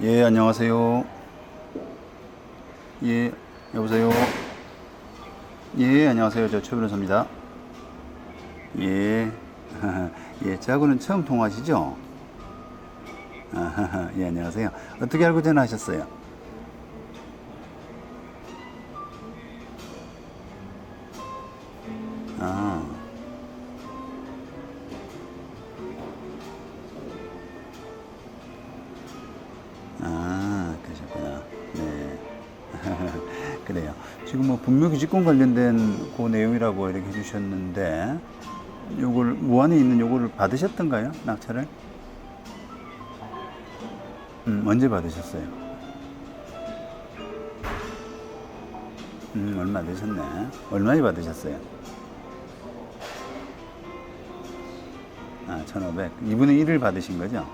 예, 안녕하세요. 예, 여보세요. 예, 안녕하세요. 저 최변호사입니다. 예, 예, 저하고는 처음 통화하시죠? 예, 안녕하세요. 어떻게 알고 전화하셨어요? 뭐 분묘기직권 관련된 그 내용이라고 이렇게 해주셨는데, 요걸, 무안에 있는 요거를 받으셨던가요? 낙찰을? 음, 언제 받으셨어요? 음, 얼마 안 되셨네. 얼마에 받으셨어요? 아, 1,500. 2분의 1을 받으신 거죠?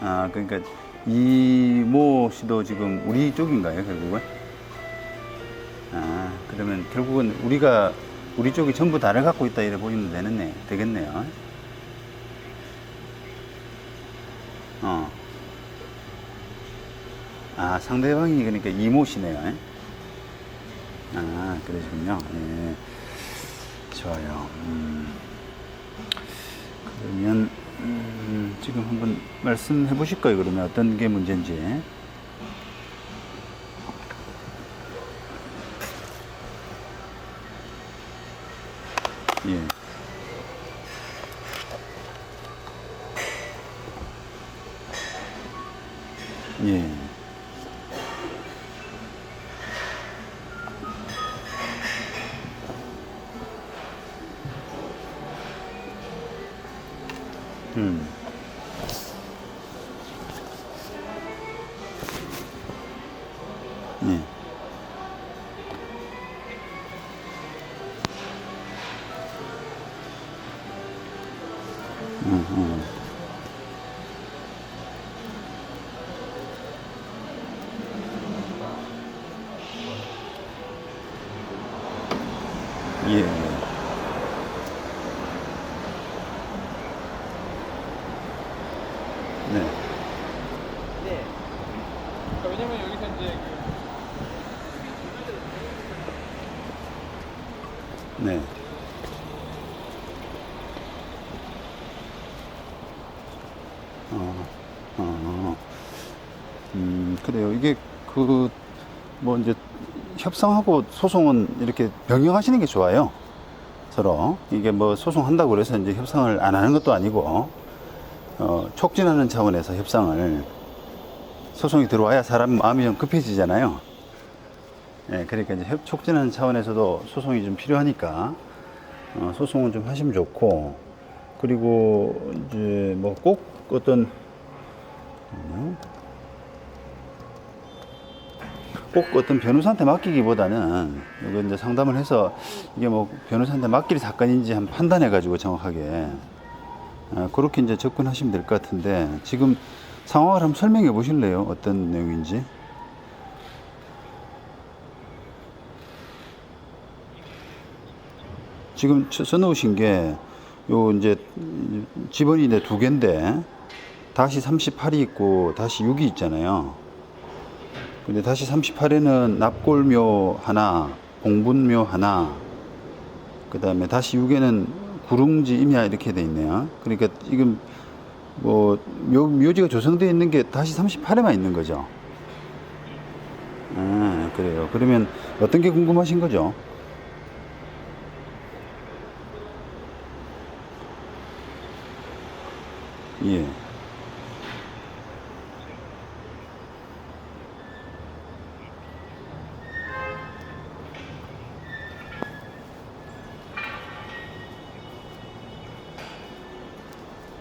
아, 그러니까 이모 씨도 지금 우리 쪽인가요, 결국은? 아, 그러면 결국은 우리가 우리 쪽이 전부 다를 갖고 있다 이래 보이면 되겠네, 되겠네요. 어. 아, 상대방이 그러니까 이모 씨네요. 예? 아, 그러시군요. 예. 좋아요. 음. 그러면, 음, 지금 한번 말씀해 보실까요? 그러면 어떤 게 문제인지. 예. 음, 음. 예. 예. 네. 네. 그러니까 왜냐면 여기서 이제 그 네. 어, 어, 음, 그래요. 이게 그, 뭐 이제 협상하고 소송은 이렇게 병행하시는 게 좋아요. 서로. 이게 뭐 소송한다고 그래서 이제 협상을 안 하는 것도 아니고, 어, 촉진하는 차원에서 협상을 소송이 들어와야 사람 마음이 좀 급해지잖아요. 예, 그러니까 이제 협 촉진하는 차원에서도 소송이 좀 필요하니까 어, 소송은 좀 하시면 좋고 그리고 이제 뭐 꼭 어떤 잠깐만요. 꼭 어떤 변호사한테 맡기기보다는 이거 이제 상담을 해서 이게 뭐 변호사한테 맡길 사건인지 한 판단해 가지고 정확하게 아, 그렇게 이제 접근하시면 될 것 같은데 지금 상황을 한번 설명해 보실래요? 어떤 내용인지? 지금 쳐- 써놓으신 게, 요, 이제, 집원이 이제 두 개인데, 다시 38이 있고, 다시 6이 있잖아요. 근데 다시 38에는 납골묘 하나, 봉분묘 하나, 그 다음에 다시 6에는 구릉지 임야 이렇게 돼 있네요. 그러니까 지금, 뭐, 묘, 묘지가 조성되어 있는 게 다시 38에만 있는 거죠. 아, 그래요. 그러면 어떤 게 궁금하신 거죠? 예.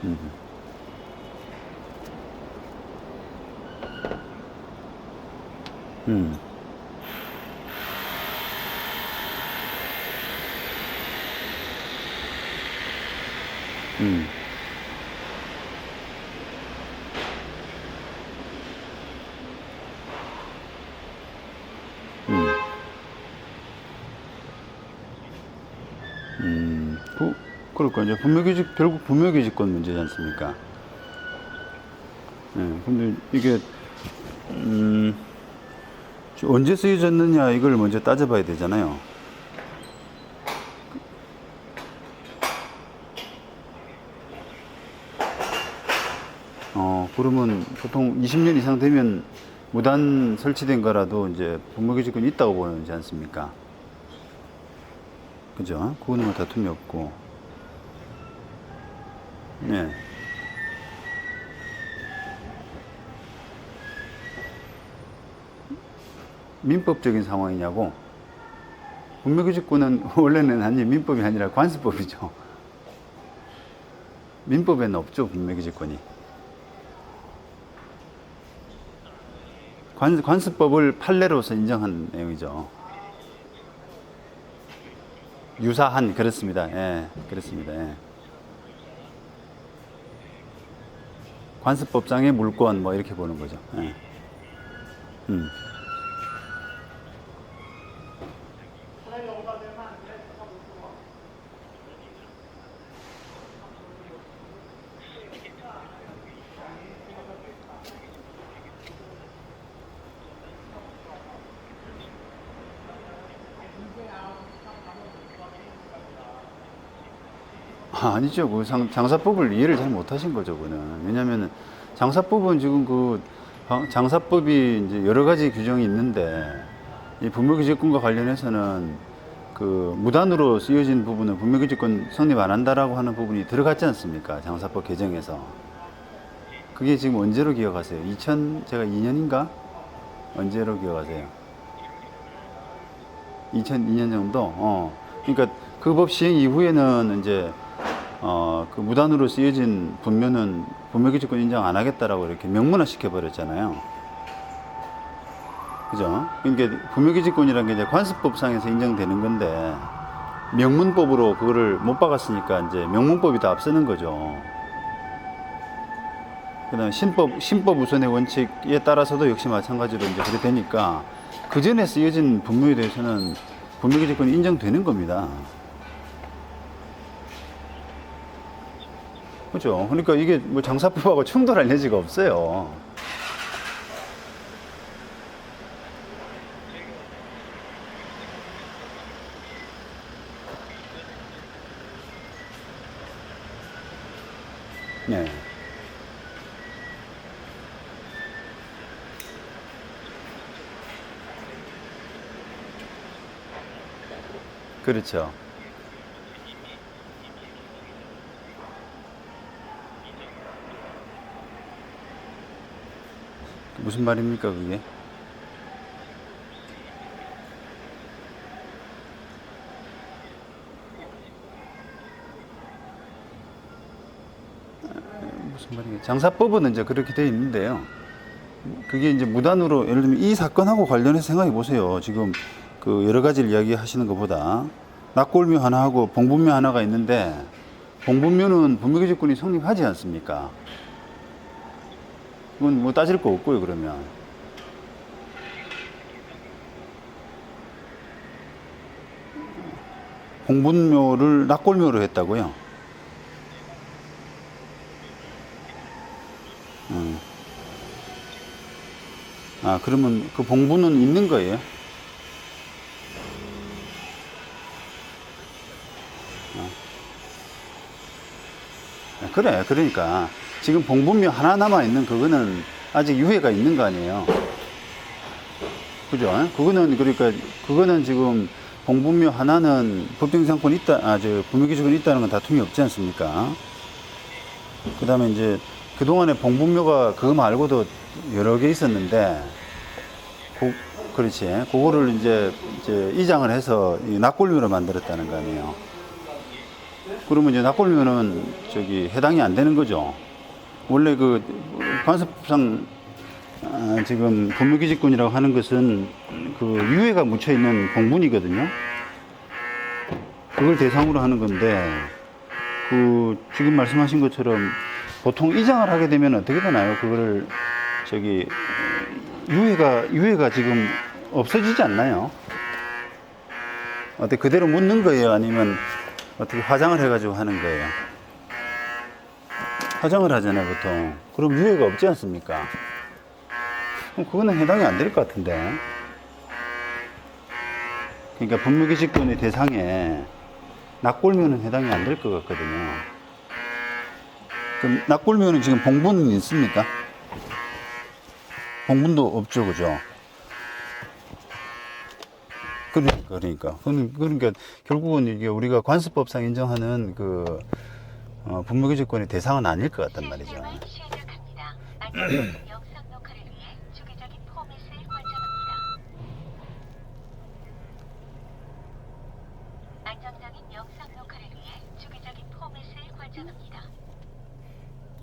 음. 음. 음. 그러니까 이제 분묘기직 결국 분묘기직권 문제지 않습니까? 예, 근데 이게 음, 언제 쓰여졌느냐 이걸 먼저 따져봐야 되잖아요. 어, 그러면 보통 20년 이상 되면 무단 설치된 거라도 이제 분묘기직권이 있다고 보는지 않습니까? 그죠? 그거는 뭐 다툼이 없고. 네. 민법적인 상황이냐고? 분묘기직권은 원래는 아니 민법이 아니라 관습법이죠. 민법에는 없죠, 분묘기직권이. 관, 관습법을 판례로서 인정한 내용이죠. 유사한 그렇습니다. 예, 그렇습니다. 예. 관습법상의 물권 뭐 이렇게 보는 거죠. 예. 음. 아, 아니죠. 그 장, 장사법을 이해를 잘 못하신 거죠, 그는. 왜냐하면 장사법은 지금 그 방- 장사법이 이제 여러 가지 규정이 있는데 이 분묘기지권과 관련해서는 그 무단으로 쓰여진 부분은 분묘기지권 성립 안 한다라고 하는 부분이 들어갔지 않습니까? 장사법 개정에서. 그게 지금 언제로 기억하세요? 2000 제가 2년인가? 언제로 기억하세요? 2002년 정도? 어. 그러니까 그 법 시행 이후에는 이제 어, 그 무단으로 쓰여진 분묘는 분묘기지권 인정 안 하겠다라고 이렇게 명문화 시켜버렸잖아요. 그죠? 그러니까 분묘기지권이라는 게 이제 관습법상에서 인정되는 건데 명문법으로 그거를 못 박았으니까 이제 명문법이 다 앞서는 거죠. 그 다음에 신법, 신법 우선의 원칙에 따라서도 역시 마찬가지로 이제 그렇게 되니까 그 전에 쓰여진 분묘에 대해서는 분묘기지권이 인정되는 겁니다. 그죠? 그러니까 이게 뭐 장사법하고 충돌할 여지가 없어요. 네. 그렇죠. 무슨 말입니까, 그게? 무슨 말이게 장사법은 이제 그렇게 돼 있는데요. 그게 이제 무단으로 예를 들면 이 사건하고 관련해서 생각해 보세요. 지금 그 여러 가지를 이야기하시는 것보다 낙골묘 하나하고 봉분묘 하나가 있는데 봉분묘는 분묘기지권이 성립하지 않습니까? 그건 뭐 따질 거 없고요, 그러면. 봉분묘를 낙골묘로 했다고요? 음. 아, 그러면 그 봉분은 있는 거예요? 아, 그래, 그러니까. 지금 봉분묘 하나 남아있는 그거는 아직 유해가 있는 거 아니에요? 그죠? 그거는, 그러니까, 그거는 지금 봉분묘 하나는 법定상권 있다, 아, 저, 분묘기준은 있다는 건 다툼이 없지 않습니까? 그 다음에 이제, 그동안에 봉분묘가 그거 말고도 여러 개 있었는데, 그, 그렇지. 그거를 이제, 이제 이장을 해서 이 낙골묘로 만들었다는 거 아니에요? 그러면 이제 낙골묘는 저기 해당이 안 되는 거죠. 원래 그 관습상 아, 지금 분무기직권이라고 하는 것은 그 유해가 묻혀 있는 봉분이거든요. 그걸 대상으로 하는 건데 그 지금 말씀하신 것처럼 보통 이장을 하게 되면 어떻게 되나요? 그거를 저기 유해가 유해가 지금 없어지지 않나요? 어때 그대로 묻는 거예요? 아니면 어떻게 화장을 해가지고 하는 거예요. 화장을 하잖아요, 보통. 그럼 유해가 없지 않습니까? 그거는 해당이 안 될 것 같은데. 그러니까 법무기식권의 대상에 납골묘는 해당이 안 될 것 같거든요. 그럼 납골묘는 지금 봉분은 있습니까? 봉분도 없죠, 그죠? 그러니까, 그러니까. 그건- 그러니까 결국은 이게 우리가 관습법상 인정하는 그 어, 분무기지권의 대상은 아닐 것 같단 말이죠.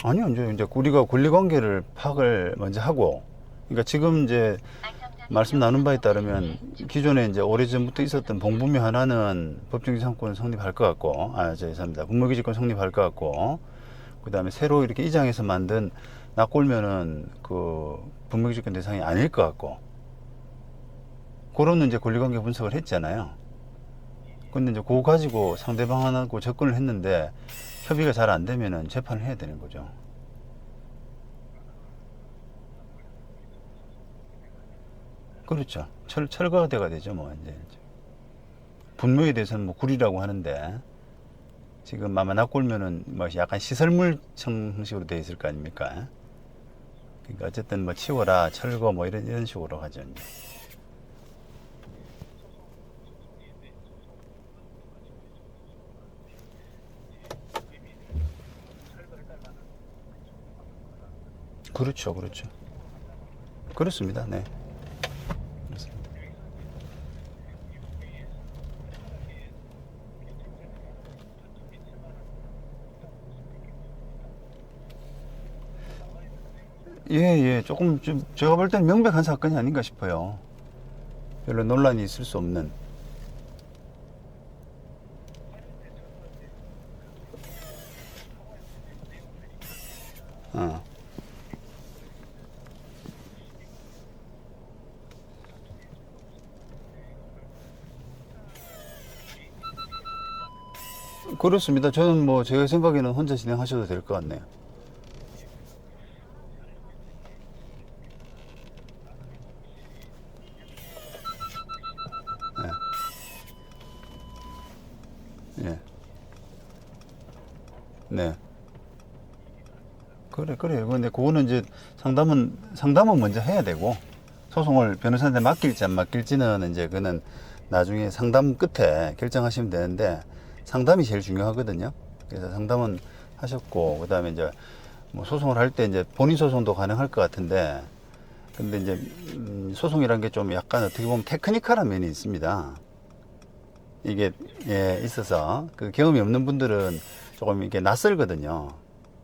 아니요, 이제, 이제 우리가 권리 관계를 파악을 먼저 하고, 그러니까 지금 이제 말씀 나눈 바에 따르면 기존에 이제 오래전부터 있었던 봉분묘 하나는 법정지상권 성립할 것 같고, 아, 죄송합니다. 분무기지권 성립할 것 같고, 그 다음에 새로 이렇게 이장해서 만든 납골묘는 그 분무기지권 대상이 아닐 것 같고, 그런 이제 권리관계 분석을 했잖아요. 근데 이제 그거 가지고 상대방하고 접근을 했는데 협의가 잘 안 되면은 재판을 해야 되는 거죠. 그렇죠. 철, 철거대가 되죠, 뭐, 이제. 분묘에 대해서는 뭐 구리라고 하는데, 지금 아마 납골면은 뭐 약간 시설물 형식으로 되어 있을 거 아닙니까? 그러니까 어쨌든 뭐 치워라, 철거 뭐 이런, 이런 식으로 하죠. 이제. 그렇죠, 그렇죠. 그렇습니다, 네. 그렇습니다. 예, 예. 조금 좀 제가 볼 때는 명백한 사건이 아닌가 싶어요. 별로 논란이 있을 수 없는. 어. 그렇습니다. 저는 뭐 제가 생각에는 혼자 진행하셔도 될 것 같네요. 네. 그래, 그래. 근데 그거는 이제 상담은, 상담은 먼저 해야 되고, 소송을 변호사한테 맡길지 안 맡길지는 이제 그는 나중에 상담 끝에 결정하시면 되는데, 상담이 제일 중요하거든요. 그래서 상담은 하셨고, 그 다음에 이제 뭐 소송을 할 때 이제 본인 소송도 가능할 것 같은데, 근데 이제, 음, 소송이란 게 좀 약간 어떻게 보면 테크니컬한 면이 있습니다. 이게 예 있어서 그 경험이 없는 분들은 조금 이게 낯설거든요.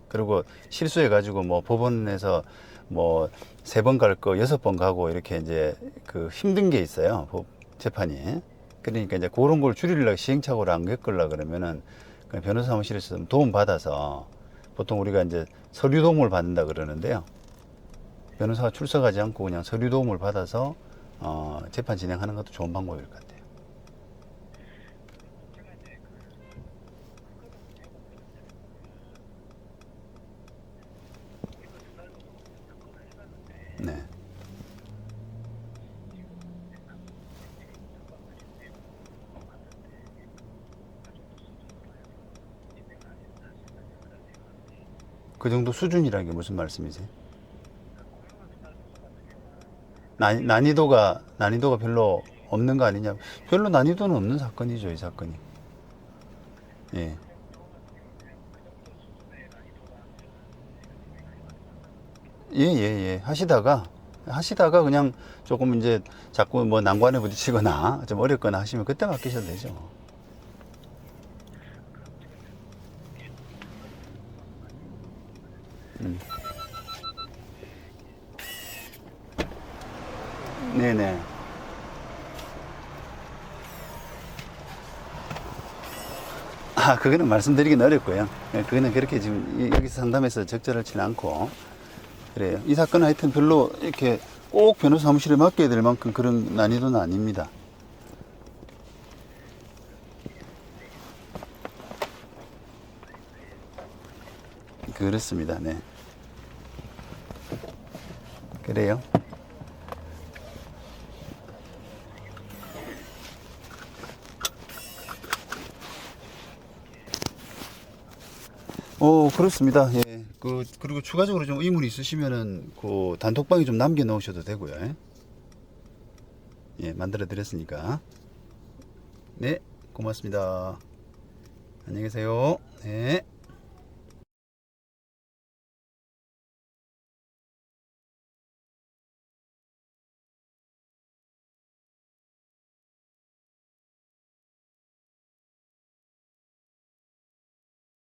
그리고 실수해 가지고 뭐 법원에서 뭐 세 번 갈 거 여섯 번 가고 이렇게 이제 그 힘든 게 있어요. 법 재판이. 그러니까 이제 그런 걸 줄이려고 시행착오를 안 겪으려 그러면은 그 변호사 사무실에서 좀 도움 받아서 보통 우리가 이제 서류 도움을 받는다 그러는데요. 변호사가 출석하지 않고 그냥 서류 도움을 받아서 어 재판 진행하는 것도 좋은 방법일 것 같아요. 네. 그 정도 수준이라는 게 무슨 말씀이세요? 난, 난이도가 난이도가 별로 없는 거 아니냐? 별로 난이도는 없는 사건이죠, 이 사건이. 예. 예, 예, 예. 하시다가, 하시다가 그냥 조금 이제 자꾸 뭐 난관에 부딪히거나 좀 어렵거나 하시면 그때 맡기셔도 되죠. 음. 네네. 아, 그거는 말씀드리긴 어렵고요. 예, 그거는 그렇게 지금 이- 여기서 상담해서 적절하지는 않고. 그래요. 이 사건은 하여튼 별로 이렇게 꼭 변호사 사무실에 맡겨야 될 만큼 그런 난이도는 아닙니다. 그렇습니다. 네. 그래요. 어, 그렇습니다. 예. 그, 그리고 추가적으로 좀 의문이 있으시면은, 그, 단톡방에 좀 남겨 놓으셔도 되고요. 예. 예, 만들어 드렸으니까. 네, 고맙습니다. 안녕히 계세요. 네.